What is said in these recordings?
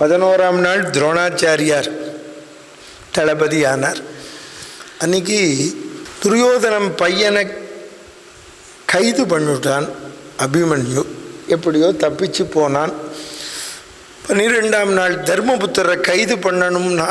பதினோராம் நாள் துரோணாச்சாரியார் தளபதி ஆனார் அன்னைக்கு துரியோதனம் பையனை கைது பண்ணிவிட்டான் அபிமன்யு. எப்படியோ தப்பிச்சு போனான். பன்னிரெண்டாம் நாள் தர்மபுத்திரரை கைது பண்ணணும்னா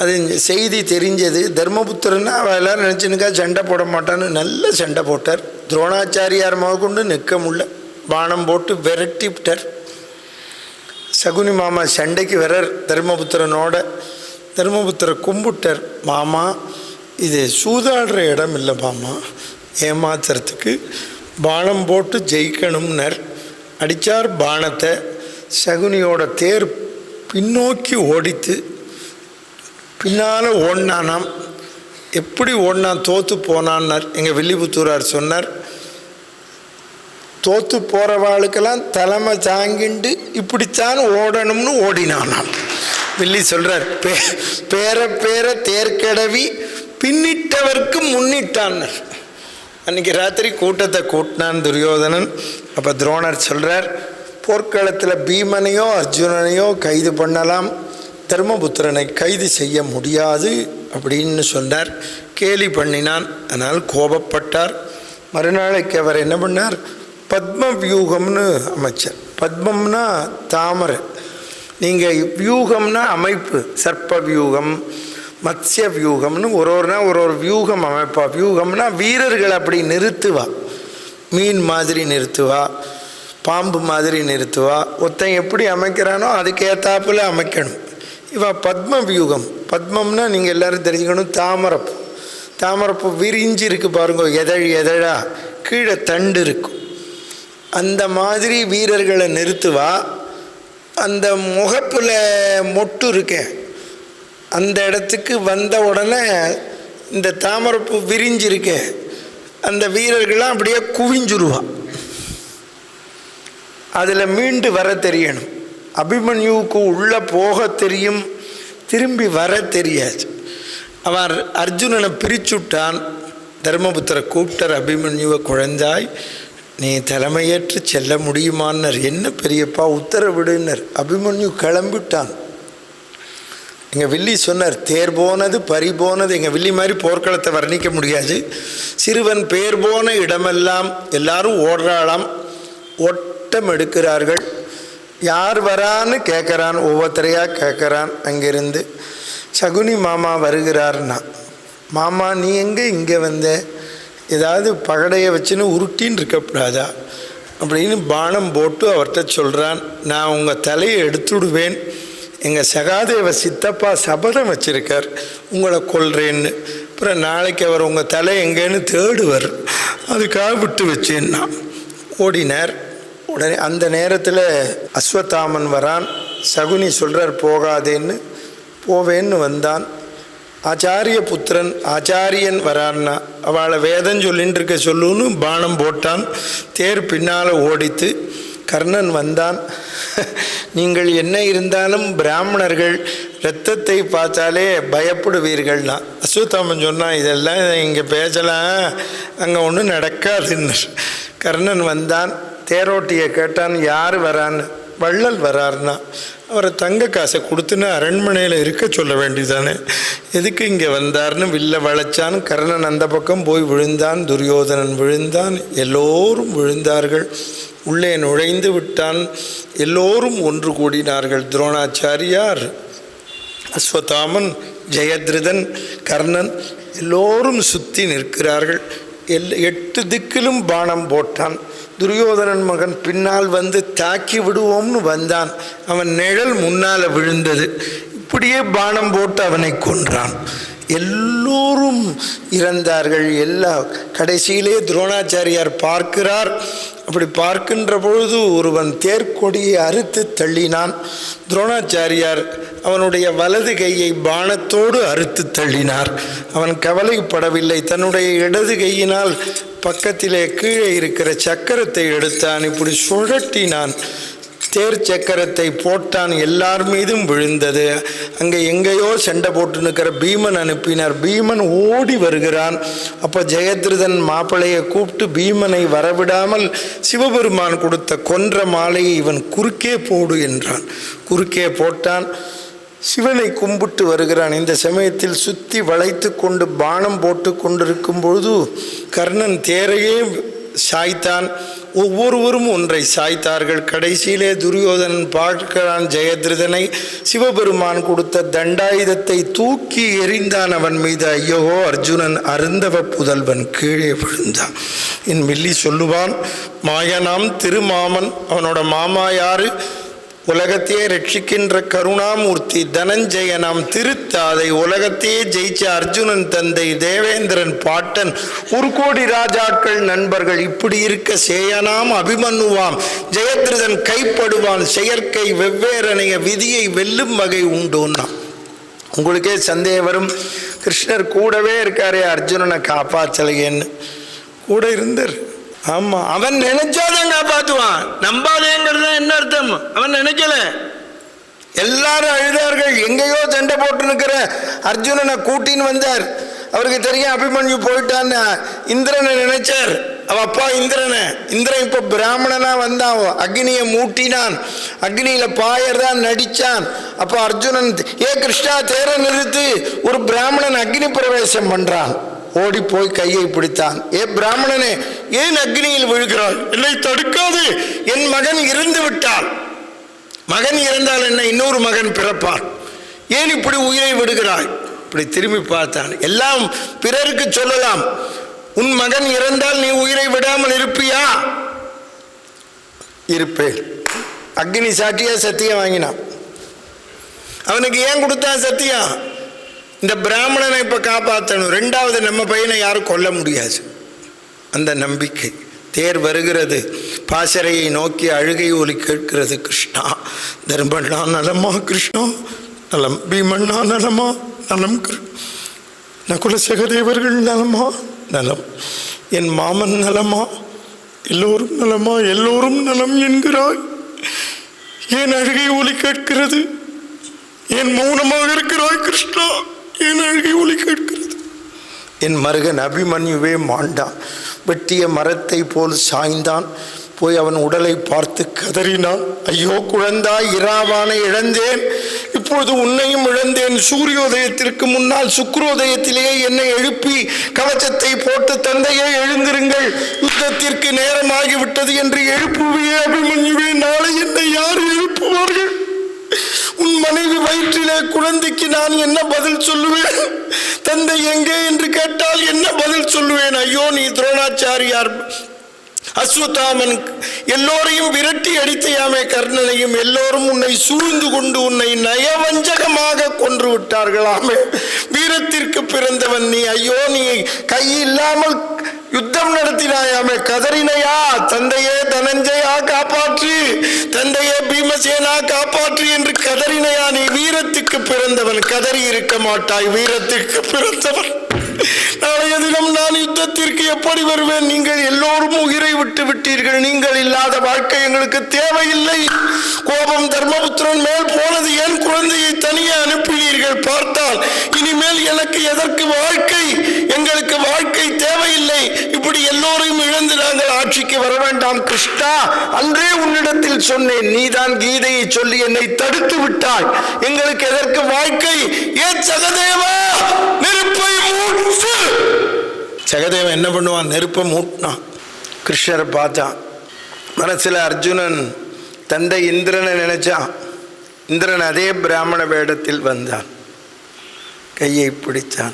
அது செய்தி தெரிஞ்சது. தர்மபுத்திரன்னா அவள் எல்லோரும் நினச்சினுக்கா சண்டை போட மாட்டான்னு நல்ல சண்டை போட்டார். துரோணாச்சாரியார் முதற்கொண்டு நிற்க முடியல. பானம் போட்டு விரட்டி விட்டார் சகுனி மாமா சண்டைக்கு வரர் தர்மபுத்திரனோட தர்மபுத்திர கும்புட்டர். மாமா இது சூதாடுற இடம் இல்லை மாமா. ஏமாத்துறதுக்கு பானம் போட்டு ஜெயிக்கணும்னர். அடித்தார் பானத்தை சகுனியோட தேர் பின்னோக்கி ஓடித்து பின்னால் ஓடினானாம். எப்படி ஓடினான் தோற்று போனான்னார். எங்கள் வில்லிபுத்தூரார் சொன்னார் தோற்று போகிறவாளுக்கெல்லாம் தலைமை தாங்கிண்டு இப்படித்தான் ஓடணும்னு ஓடினானாம். வில்லி சொல்கிறார் பே பேர பேர தேர்க்கடவி பின்னிட்டவர்க்கு முன்னிட்டான்னர் அன்றைக்கி ராத்திரி கூட்டத்தை கூட்டினான் துரியோதனன். அப்போ துரோணர் சொல்கிறார் போர்க்களத்தில் பீமனையோ அர்ஜுனனையோ கைது பண்ணலாம். தர்மபுத்திரனை கைது செய்ய முடியாது அப்படின்னு சொன்னார். கேலி பண்ணினான் அதனால் கோபப்பட்டார். மறுநாளைக்கு அவர் என்ன பண்ணார்? பத்ம வியூகம்னு அமைச்சர். பத்மம்னா தாமரை. நீங்கள் வியூகம்னா அமைப்பு. சர்ப்ப வியூகம் மத்ய வியூகம்னு ஒரு ஒருனா ஒரு ஒரு வியூகம் அமைப்பா. வியூகம்னா வீரர்கள் அப்படி நிறுத்துவா. மீன் மாதிரி நிறுத்துவா. பாம்பு மாதிரி நிறுத்துவா. ஒருத்தன் எப்படி அமைக்கிறானோ அதுக்கேற்றாப்புல அமைக்கணும். இவா பத்ம வியூகம் பத்மம்னா நீங்கள் எல்லாரும் தெரிஞ்சுக்கணும் தாமரப்பு. தாமரப்பு விரிஞ்சு இருக்கு பாருங்க. எதழ் எதழா. கீழே தண்டு இருக்கும். அந்த மாதிரி வீரர்களை நிறுத்துவா? அந்த முகப்பில் மொட்டு இருக்கேன் அந்த இடத்துக்கு வந்த உடனே இந்த தாமரைப்பூ விரிஞ்சிருக்கே. அந்த வீரர்கள்லாம் அப்படியே குவிஞ்சுருவான் அதில் மீண்டு வர தெரியணும். அபிமன்யுவுக்கு உள்ளே போக தெரியும். திரும்பி வர தெரியாது. அவன் அர்ஜுனனை பிரிச்சுட்டான். தர்மபுத்திர கூப்பிட்டார் அபிமன்யுவை குழந்தாய். நீ தலைமையேற்று செல்ல முடியுமான்னர். என்ன பெரியப்பா உத்தரவிடுனர் அபிமன்யு கிளம்பிட்டான். எங்கள் வில்லி சொன்னார் தேர் போனது பறி போனது. எங்கள் வில்லி மாதிரி போர்க்களத்தை வர்ணிக்க முடியாது. சிறுவன் பேர் போன இடமெல்லாம் எல்லாரும் ஓடுறாளாம். ஓட்டம் எடுக்கிறார்கள். யார் வரான்னு கேட்குறான் ஒவ்வொருத்தரையாக கேட்குறான். அங்கிருந்து சகுனி மாமா வருகிறார்னா மாமா நீ எங்கே இங்கே வந்த? ஏதாவது பகடையை வச்சுன்னு உருட்டின்னு இருக்கக்கூடாதா? அப்படின்னு பானம் போட்டு அவர்கிட்ட சொல்கிறான் நான் உங்கள் தலையை எடுத்துடுவேன். எங்கள் சகாதேவ சித்தப்பா சபதம் வச்சுருக்கார். உங்களை கொல்றேன்னு. அப்புறம் நாளைக்கு அவர் உங்கள் தலை எங்கேன்னு தேடுவர். அதுக்காக விட்டு வச்சேன்னா. ஓடினார். உடனே அந்த நேரத்தில் அஸ்வத்தாமன் வரான். சகுனி சொல்கிறார் போகாதேன்னு. போவேன்னு வந்தான். ஆச்சாரிய புத்திரன் ஆச்சாரியன் வரான்னா அவளை வேதம் சொல்லின்னு இருக்க சொல்லுன்னு பானம் போட்டான். தேர் பின்னால் ஓடித்து கர்ணன் வந்தான். நீங்கள் என்ன இருந்தாலும் பிராமணர்கள் இரத்தத்தை பார்த்தாலே பயப்படுவீர்கள்னா. அசுத்தாமன் சொன்னான் இதெல்லாம் இங்கே பேசலாம். அங்கே ஒன்றும் நடக்காதுன்னு. கர்ணன் வந்தான். தேரோட்டியை கேட்டான் யார் வரான்னு? வள்ளல் வராருன்னா அவரை தங்க காசை கொடுத்துன்னு அரண்மனையில் இருக்க சொல்ல வேண்டியதானே எதுக்கு இங்கே வந்தார்னு வில்ல வளைச்சான் கர்ணன் அந்த பக்கம் போய் விழுந்தான் துரியோதனன் விழுந்தான் எல்லோரும் விழுந்தார்கள். உள்ளே நுழைந்து விட்டான் எல்லோரும் ஒன்று கூடினார்கள். துரோணாச்சாரியார் அஸ்வதாமன் ஜெயத்ரிதன் கர்ணன் எல்லோரும் சுற்றி நிற்கிறார்கள். எல் எட்டு திக்கிலும் பானம் போட்டான். துரியோதனன் மகன் பின்னால் வந்து தாக்கி விடுவோம்னு வந்தான். அவன் நிழல் முன்னால் விழுந்தது. இப்படியே பானம் போட்டு அவனை கொன்றான். எல்லோரும் இறந்தார்கள். எல்லா கடைசியிலே துரோணாச்சாரியார் பார்க்கிறார். அப்படி பார்க்கின்ற பொழுது ஒருவன் தேர்க்கொடியை அறுத்து தள்ளினான். துரோணாச்சாரியார் அவனுடைய வலது கையை பானத்தோடு அறுத்து தள்ளினார். அவன் கவலைப்படவில்லை. தன்னுடைய இடது கையினால் பக்கத்திலே கீழே இருக்கிற சக்கரத்தை எடுத்தான். இப்படி சுழட்டினான் தேர் சக்கரத்தை போட்டான் எல்லார் மீதும் விழுந்தது. அங்கே எங்கேயோ சண்டை போட்டு நிற்கிற பீமன் அனுப்பினார். பீமன் ஓடி வருகிறான். அப்போ ஜெயத்ரிதன் மாப்பிளையை கூப்பிட்டு பீமனை வரவிடாமல் சிவபெருமான் கொடுத்த கொன்ற மாலையை இவன் குறுக்கே போடு என்றான். குறுக்கே போட்டான். சிவனை கும்பிட்டு வருகிறான். இந்த சமயத்தில் சுற்றி வளைத்து கொண்டு பானம் போட்டு கொண்டிருக்கும் பொழுது கர்ணன் தேரையே சாய்த்தான். ஒவ்வொருவரும் ஒன்றை சாய்த்தார்கள். கடைசியிலே துரியோதனன் பார்க்கிறான் ஜெயத்ரிதனை. சிவபெருமான் கொடுத்த தண்டாயுதத்தை தூக்கி எறிந்தான் அவன் மீது. ஐயோ அர்ஜுனன் அருந்தவ புதல்வன் கீழே விழுந்தான். என் மில்லி சொல்லுவான் மாயனாம் திருமாமன் அவனோட மாமா யாரு? உலகத்தையே ரட்சிக்கின்ற கருணாமூர்த்தி தனஞ்செயனாம் திருத்தாதை உலகத்தையே ஜெயிச்ச அர்ஜுனன் தந்தை தேவேந்திரன் பாட்டன். ஒரு கோடி ராஜாக்கள் நண்பர்கள் இப்படி இருக்க சேயனாம் அபிமன்னுவாம். ஜெயத்ரதன் கைப்படுவான். செயற்கை வெவ்வேறனைய விதியை வெல்லும் வகை உண்டோன்னா உங்களுக்கே சந்தேகம் வரும். கிருஷ்ணர் கூடவே இருக்காரே அர்ஜுனனை காப்பாற்றலையேன்னு. கூட இருந்தார். ஆமா. அவன் நினைச்சாதான் காப்பாத்துவான். நம்பாதேங்கிறது என்ன அர்த்தம்? அவன் நினைக்கல. எல்லாரும் அழுதார்கள். எங்கேயோ சண்டை போட்டு நிற்கிற அர்ஜுனனை கூட்டின்னு வந்தார். அவருக்கு தெரியும் அபிமன்யு போயிட்டான்னு. இந்திரனை நினைச்சார். அவ அப்பா இந்திரனை. இந்திரன் இப்போ பிராமணனா வந்தான். அக்னியை மூட்டினான். அக்னியில பாயர் தான் நடிச்சான். அப்போ அர்ஜுனன் ஏ கிருஷ்ணா தேர நிறுத்து. ஒரு பிராமணன் அக்னி பிரவேசம் பண்றான். ஓடி போய் கையை பிடித்தான். ஏ பிராமணனே ஏன் அக்னியில் விழுகிறாள் என்னை தடுக்காது என் மகன் இறந்து விட்டால் மகன் இறந்தால் என்ன இன்னொரு மகன் பிறப்பான். ஏன் இப்படி உயிரை விடுகிறாய்? இப்படி திரும்பி பார்த்தான். எல்லாம் பிறருக்கு சொல்லலாம். உன் மகன் இறந்தால் நீ உயிரை விடாமல் இருப்பியா? இருப்பேன். அக்னி சாட்டியா சத்தியம் வாங்கினான். அவனுக்கு ஏன் கொடுத்தான் சத்தியம்? இந்த பிராமணனை இப்போ காப்பாற்றணும் ரெண்டாவது நம்ம பையனை யாரும் கொல்ல முடியாது. அந்த நம்பிக்கை. தேர் வருகிறது. பாசறையை நோக்கி அழுகை ஒலி கேட்கிறது கிருஷ்ணா. தர்மண்ணா நலமா கிருஷ்ணா? நலம். பீமண்ணா நலமா? நலம் நகுல சகதேவர்கள் நலமா? நலம். என் மாமன் நலமா? எல்லோரும் நலமா? எல்லோரும் நலம் என்கிறாய். ஏன் அழுகை ஒலி கேட்கிறது? ஏன் மௌனமாக இருக்கிறாய் கிருஷ்ணா? என் அழுகை ஒளி கேட்கிறது. என் மருகன் அபிமன்யுவே மாண்டான். வெட்டிய மரத்தை போல் சாய்ந்தான். போய் அவன் உடலை பார்த்து கதறினான். ஐயோ குழந்தாய் இராவானை இழந்தேன். இப்பொழுது உன்னையும் இழந்தேன். சூரியோதயத்திற்கு முன்னால் சுக்ரோதயத்திலேயே என்னை எழுப்பி கவச்சத்தை போட்டு தந்தையே எழுந்திருங்கள். யுத்தத்திற்கு நேரமாகிவிட்டது என்று எழுப்புவே அபிமன்யுவே. நாளை என்னை யார் எழுப்புவார்கள்? உன் மனைவி வயிற்றிலே குழந்தைக்கு நான் என்ன பதில் சொல்லுவேன்? தந்தை எங்கே என்று கேட்டால் என்ன பதில் சொல்லுவேன்? ஐயோ நீ துரோணாச்சாரியார். அஸ்வத்தாமன் எல்லோரையும் விரட்டி அடித்தையாமே கர்ணனையும் எல்லோரும் உன்னை சூழ்ந்து கொண்டு உன்னை நயவஞ்சகமாக கொன்று விட்டார்களாமே வீரத்திற்கு பிறந்தவன் நீ. ஐயோ நீ கை இல்லாமல் யுத்தம் நடத்தினாயாமே கதறினையா? தந்தையே தனஞ்சயா காப்பாற்று தந்தையே பீமசேனா காப்பாற்று என்று கதறினையா? நீ வீரத்துக்கு பிறந்தவன். கதறி இருக்க மாட்டாய் வீரத்திற்கு பிறந்தவன். நாளைய தினம் நான் யுத்தத்திற்கு எப்படி வருவேன்? நீங்கள் எல்லோரும் உயிரை விட்டு விட்டீர்கள். நீங்கள் இல்லாத வாழ்க்கை எங்களுக்கு தேவையில்லை. கோபம் தர்மபுத்திரன் மேல் போனது ஏன் குழந்தையை தனியே அனுப்பினீர்கள். பார்த்தால் இனிமேல் எனக்கு எதற்கு வாழ்க்கை? எங்களுக்கு வாழ்க்கை தேவையில்லை. இப்படி எல்லோரையும் இழந்து நாங்கள் ஆட்சிக்கு வர வேண்டாம். கிருஷ்ணா அன்றே உன்னிடத்தில் சொன்னேன். நீதான் கீதையை சொல்லி என்னை தடுத்து விட்டாய். எங்களுக்கு எதற்கு வாழ்க்கை? ஏன் சகதேவா நெருப்பை மூட்டு சகதேவன் என்ன பண்ணுவான்? நெருப்பை மூட்டினான். கிருஷ்ணரை பார்த்தான். மனசில் அர்ஜுனன் தந்தை இந்திரனை நினைச்சான். இந்திரன் அதே பிராமண வேடத்தில் வந்தான். கையை பிடித்தான்.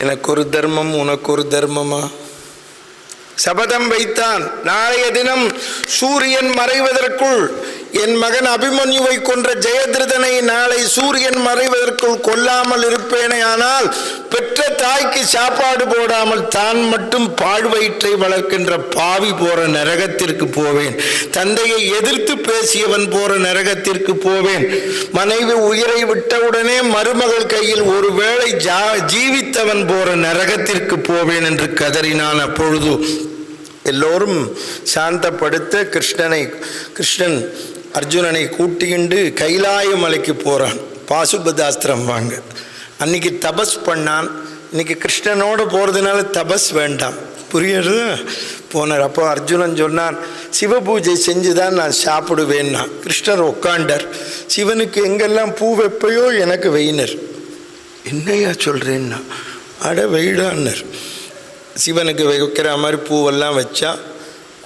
எனக்கு ஒரு தர்மம் உனக்கு ஒரு தர்மமா? சபதம் வைத்தான். நாளைய தினம் சூரியன் மறைவதற்குள் என் மகன் அபிமன்யுவை கொன்ற ஜெயதிரதனை நாளை சூரியன் மறைவதற்குள் கொல்லாமல் இருப்பேனே ஆனால் பெற்ற தாய்க்கு சாப்பாடு போடாமல் தான் மட்டும் பாழ்வயிற்றை வளர்க்கின்ற பாவி போற நரகத்திற்கு போவேன். தந்தையை எதிர்த்து பேசியவன் போற நரகத்திற்கு போவேன். மனைவி உயிரை விட்டவுடனே மருமகள் கையில் ஒருவேளை ஜா ஜீவித்தவன் போற நரகத்திற்கு போவேன் என்று கதறினான் அப்பொழுது. எல்லோரும் சாந்தப்படுத்த கிருஷ்ணனை கிருஷ்ணன் அர்ஜுனனை கூட்டிக்கிண்டு கைலாய மலைக்கு போகிறான் பாசுபதாஸ்திரம் வாங்க. அன்னைக்கு தபஸ் பண்ணான். இன்னைக்கு கிருஷ்ணனோட போகிறதுனால தபஸ் வேண்டாம். புரியுது? போனார். அப்போ அர்ஜுனன் சொன்னான் சிவ பூஜை செஞ்சு தான் நான் சாப்பிடுவேன்னா கிருஷ்ணர் உட்காண்டார் சிவனுக்கு எங்கெல்லாம் பூ வைப்பையோ எனக்கு வெயினர். என்னையா சொல்கிறேன்னா அட வெயிடான்னர் சிவனுக்கு வைக்கிற மாதிரி பூவெல்லாம் வச்சா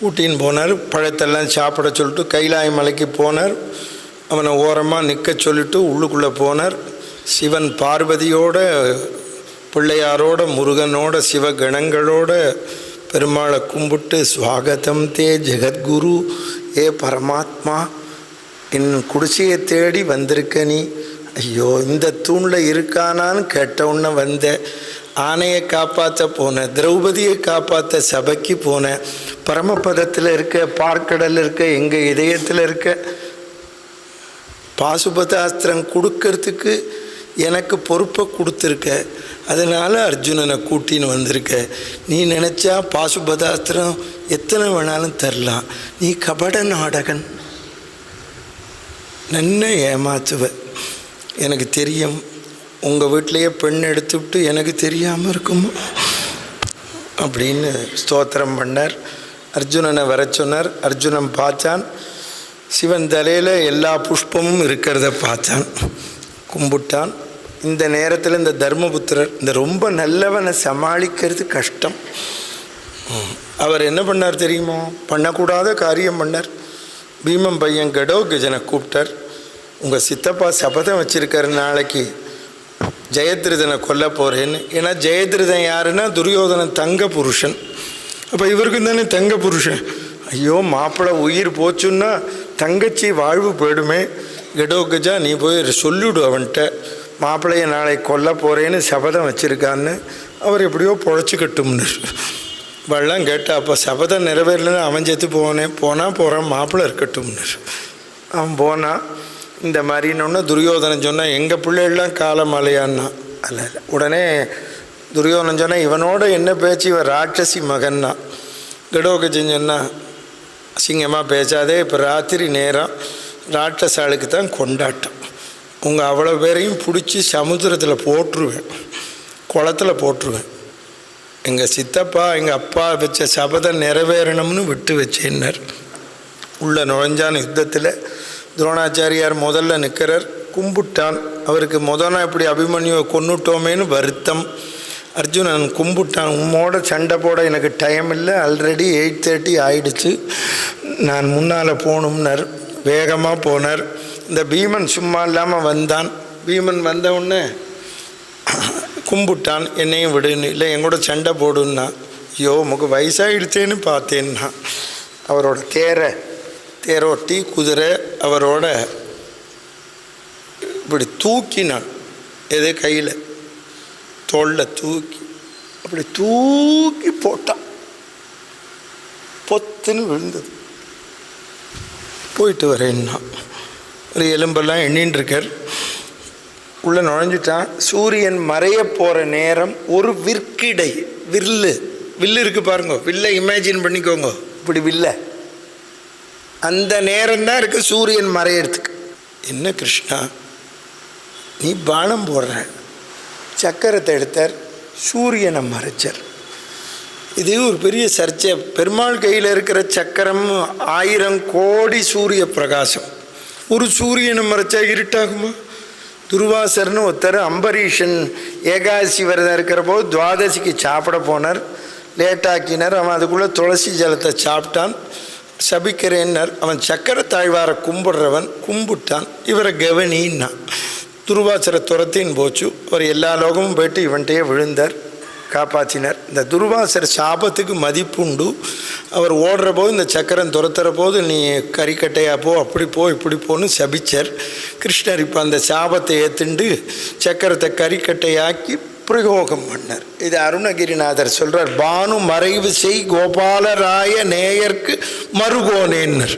கூட்டின்னு போனார். பழத்தெல்லாம் சாப்பிட சொல்லிட்டு கைலாய மலைக்கு போனார். அவனை ஓரமாக நிற்க சொல்லிட்டு உள்ளுக்குள்ளே போனார். சிவன் பார்வதியோட பிள்ளையாரோட முருகனோட சிவகணங்களோட பெருமாளை கும்பிட்டு ஸ்வாகதம் தே ஜெகத்குரு ஏ பரமாத்மா என் குடிசையை தேடி வந்திருக்க நீ. ஐயோ இந்த தூணில் இருக்கானான்னு கேட்ட வந்த வந்தேன். ஆணையை காப்பாற்ற போனேன். திரௌபதியை காப்பாற்ற சபைக்கு போனேன். பரமபதத்தில் இருக்க பார்க்கடல் இருக்க எங்கள் இதயத்தில் இருக்க பாசுபதாஸ்திரம் கொடுக்கறதுக்கு எனக்கு பொறுப்பை கொடுத்துருக்க. அதனால் அர்ஜுனனை கூட்டின்னு வந்திருக்க. நீ நினச்சா பாசுபதாஸ்திரம் எத்தனை வேணாலும் தரலாம். நீ கபட நாடகன். நன்ன ஏமாத்துவ. எனக்கு தெரியும். உங்கள் வீட்டிலையே பெண் எடுத்துவிட்டு எனக்கு தெரியாமல் இருக்குமோ? அப்படின்னு ஸ்தோத்திரம் பண்ணார். அர்ஜுனனை வர சொன்னார். அர்ஜுனன் பார்த்தான். சிவன் தலையில் எல்லா புஷ்பமும் இருக்கிறத பார்த்தான். கும்பிட்டான். இந்த நேரத்தில் இந்த தர்மபுத்திரர் இந்த ரொம்ப நல்லவனை சமாளிக்கிறது கஷ்டம். அவர் என்ன பண்ணார் தெரியுமோ? பண்ணக்கூடாத காரியம் பண்ணார். பீமன் பையன் கடோ கஜனை கூப்பிட்டார். உங்கள் சித்தப்பா சபதம் வச்சிருக்காரு நாளைக்கு. ஜெயத்ரிதனை கொல்ல போகிறேன்னு ஏன்னா ஜெயத்ரிதன் யாருன்னா துரியோதனன் தங்க புருஷன். அப்போ இவருக்கும் தானே தங்க புருஷன். ஐயோ மாப்பிள்ளை உயிர் போச்சுன்னா தங்கச்சி வாழ்வு போயிடுமே. கெடோ கஜா நீ போய் சொல்லிவிடு அவன்கிட்ட. மாப்பிள்ளைய நாளை கொல்ல போகிறேன்னு சபதம் வச்சுருக்கான்னு அவர் எப்படியோ பொழைச்சிக்கட்டும்னு வெள்ளம் கேட்டால் அப்போ சபதம் நிறைவேறலன்னு அவன் செத்து போனேன் போனால் போகிறான் மாப்பிள்ளை இருக்கட்டும்னு. அவன் போனான் இந்த மாதிரின்னு துரியோதனம் சொன்னான் எங்கள் பிள்ளைகள்லாம் காலமலையான்னா? அல்ல இல்ல. உடனே துரியோதனன் சொன்னால் இவனோட என்ன பேச்சு? இவன் ராட்சசி மகன்னா. கடோகஜன் செஞ்சன்னா அசிங்கமாக பேசாதே இப்போ ராத்திரி நேரம் ராட்சசாளுக்கு தான் கொண்டாட்டம். உங்கள் அவ்வளோ பேரையும் பிடிச்சி சமுத்திரத்தில் போட்டுருவேன். குளத்தில் போட்டுருவேன். எங்கள் சித்தப்பா எங்கள் அப்பா வச்ச சபதம் நிறைவேறணும்னு விட்டு வச்சேன்னார். உள்ள நுழைஞ்சான் யுத்தத்தில். துரோணாச்சாரியார் முதல்ல நிற்கிறார். கும்பிட்டான். அவருக்கு முதல்ல இப்படி அபிமன்யுவை கொன்னுட்டோமேன்னு வருத்தம். அர்ஜுனன் கும்பிட்டான். உம்மோட சண்டை போட எனக்கு டைம் இல்லை. ஆல்ரெடி எயிட் தேர்ட்டி ஆயிடுச்சு. நான் முன்னால் போகணும்னர். வேகமாக போனார். இந்த பீமன் சும்மா இல்லாமல் வந்தான். பீமன் வந்த உடனே கும்பிட்டான். என்னையும் விடுன்னு. இல்லை எங்கூட சண்டை போடுன்னா. ஐயோ உமக்கு வயசாகிடுச்சேன்னு பார்த்தேன்னா. அவரோட தேரை தேரோட்டி குதிரை அவரோட இப்படி தூக்கினான். எது கையில்? தோளில் தூக்கி அப்படி தூக்கி போட்டான் பொத்துன்னு விழுந்தது. போயிட்டு வரேன்னா ஒரு எலும்பெல்லாம் எண்ணின்னு இருக்கார். உள்ளே நுழைஞ்சிட்டான். சூரியன் மறைய போகிற நேரம் ஒரு விற்கிடை வில்லு. வில்லு இருக்குது பாருங்க. வில்லை இமேஜின் பண்ணிக்கோங்க. இப்படி வில்ல. அந்த நேரம் தான் சூரியன் மறையறதுக்கு. என்ன கிருஷ்ணா? நீ பானம் போடுற. சக்கரத்தை எடுத்தார் சூரியனை மறைச்சார். இது ஒரு பெரிய சர்ச்சை. பெருமாள் கையில் இருக்கிற சக்கரம் ஆயிரம் கோடி சூரிய பிரகாசம். ஒரு சூரியனை மறைச்சா இருட்டாகுமா? துர்வாசர்னு ஒருத்தர் அம்பரீஷன் ஏகாதசி விரதம் இருக்கிற போது துவாதசிக்கு சாப்பிட போனார். லேட்டாக்கினார் அவன் அதுக்குள்ளே துளசி ஜலத்தை சாப்பிட்டான். சபிக்கிறேன்னர். அவன் சக்கர தாழ்வாரை கும்பிடுறவன் கும்பிட்டான். இவரை கவனின்னா. துருவாசர துரத்தின்னு போச்சு. அவர் எல்லா லோகமும் போயிட்டு இவன்கிட்டயே விழுந்தார். காப்பாற்றினார் இந்த துர்வாசர் சாபத்துக்கு மதிப்புண்டு. அவர் ஓடுற போது இந்த சக்கரம் துரத்துற போது நீ கறிக்கட்டையா போ அப்படி போ இப்படி போன்னு சபிச்சார். கிருஷ்ணர் இப்போ அந்த சாபத்தை ஏற்றுண்டு சக்கரத்தை கறிக்கட்டையாக்கி பிரயோகம் பண்ணார். இது அருணகிரிநாதர் சொல்கிறார் பானு மறைவு செய் கோபாலராய நேயர்க்கு மறுகோனேன்னர்.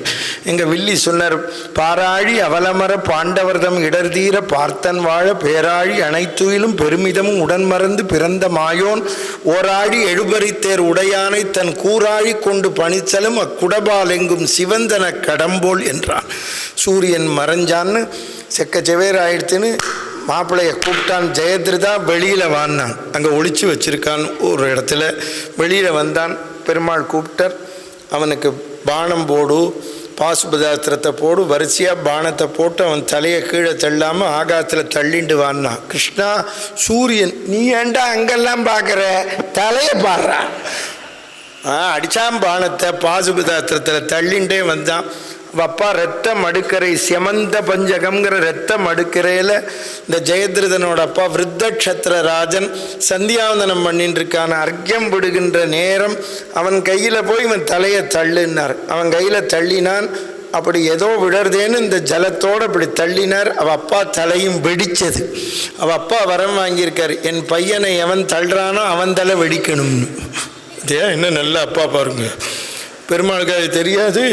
எங்க வில்லி சொன்னார் பாராழி அவலமர பாண்டவர்தம் இடர்தீர பார்த்தன் வாழ பேராழி அனைத்துயிலும் பெருமிதமும் உடன் மறந்து பிறந்த மாயோன் ஓராழி எழுபறித்தேர் உடையானை தன் கூராழி கொண்டு பணிச்சலும் அக்குடபால் எங்கும் சிவந்தன கடம்போல் என்றான். சூரியன் மறைஞ்சான்னு செக்க செவேர் ஆயிடுத்துன்னு மாப்பிள்ளைய கூப்பிட்டான். ஜெயத்ரிதா வெளியில் வான்னான். அங்கே ஒழிச்சு வச்சிருக்கான் ஒரு இடத்துல. வெளியில் வந்தான். பெருமாள் கூப்பிட்டார். அவனுக்கு பானம் போடு பாசுபதாஸ்திரத்தை போடு. வரிசையாக பானத்தை போட்டு அவன் தலையை கீழே தள்ளாமல் ஆகாத்தில் தள்ளிண்டு வான்னான். கிருஷ்ணா சூரியன் நீ ஏண்டா அங்கெல்லாம் பார்க்குற? தலையை பாடுறான் ஆ அடித்தான் பானத்தை. பாசுபதாஸ்திரத்தில் தள்ளிண்டே வந்தான். வப்பா அப்பா ரத்த மடுக்கரை செமந்த பஞ்சகம்ங்கிற ரத்த மடுக்கரையில் இந்த ஜெயத்ரதனோட அப்பா விருத்தக்ஷத்திர ராஜன் சந்தியாவந்தனம் பண்ணிட்டு இருக்கான அர்க்கியம் விடுகின்ற நேரம் அவன் கையில் போய் இவன் தலையை தள்ளுனார். அவன் கையில் தள்ளினான். அப்படி ஏதோ விழறதேன்னு இந்த ஜலத்தோடு அப்படி தள்ளினார். அவ அப்பா தலையும் வெடித்தது அவ அப்பா வரம் வாங்கியிருக்கார். என் பையனை எவன் தள்ளுறானோ அவன் தலை வெடிக்கணும்னு. இதே என்ன நல்ல அப்பா பாருங்க. பெருமாளுக்கு அது தெரியாது.